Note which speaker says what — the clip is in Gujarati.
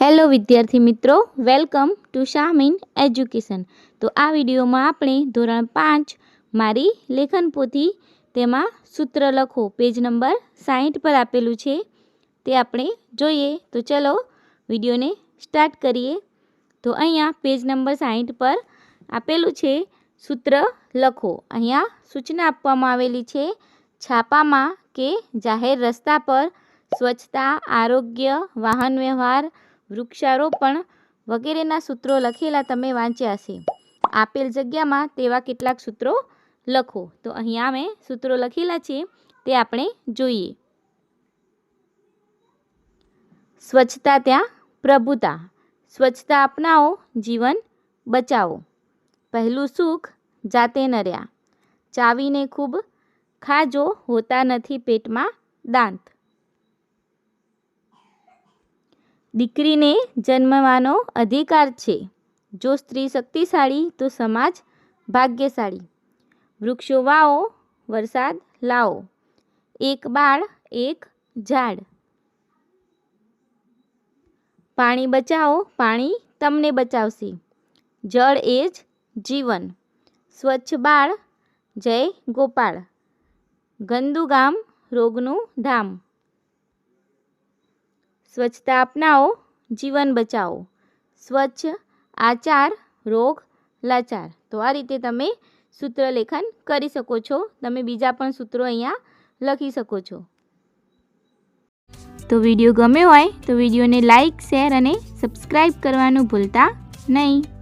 Speaker 1: હેલો વિદ્યાર્થી મિત્રો, વેલકમ ટુ શામીન એજ્યુકેશન. તો આ વિડીયોમાં આપણે ધોરણ પાંચ મારી લેખન પોથી, તેમાં સૂત્ર લખો. પેજ નંબર સાહીઠ પર આપેલું છે, તે આપણે જોઈએ. તો ચલો વિડીયોને સ્ટાર્ટ કરીએ. તો અહીંયા પેજ નંબર સાહીઠ પર આપેલું છે, સૂત્ર લખો. અહીંયા સૂચના આપવામાં આવેલી છે, છાપામાં કે જાહેર રસ્તા પર સ્વચ્છતા, આરોગ્ય, વાહન વ્યવહાર વૃક્ષારોપણ વગેરેના સૂત્રો લખેલા તમે વાંચ્યા છે આપેલ જગ્યામાં તેવા કેટલાક સૂત્રો લખો. તો અહીંયા મેં સૂત્રો લખેલા છે, તે આપણે જોઈએ. સ્વચ્છતા ત્યાં પ્રભુતા. સ્વચ્છતા અપનાવો, જીવન બચાવો. પહેલું સુખ જાતે નર્યા. ચાવીને ખૂબ ખાજો હોતા નથી પેટમાં દાંત. દીકરીને જન્મવાનો અધિકાર છે. જો સ્ત્રી શક્તિશાળી, તો સમાજ ભાગ્યશાળી. વૃક્ષો વાવો વરસાદ લાવો. એક બાળ, એક ઝાડ. પાણી બચાવો, પાણી તમને બચાવશે. જળ એ જ જીવન. સ્વચ્છ બાળ, જય ગોપાળ. ગંદુ ગામ રોગનું ધામ. સ્વચ્છતા અપનાવો, જીવન બચાવો. સ્વચ્છ, આચાર, રોગ, લાચાર. તો આ રીતે તમે સૂત્ર લેખન કરી શકો છો. તમે બીજા પણ સૂત્રો અહીંયા લખી શકો છો. તો વીડિયો ગમ્યો હોય તો વિડીયોને લાઈક, શેર અને સબસ્ક્રાઈબ કરવાનું ભૂલતા નહીં.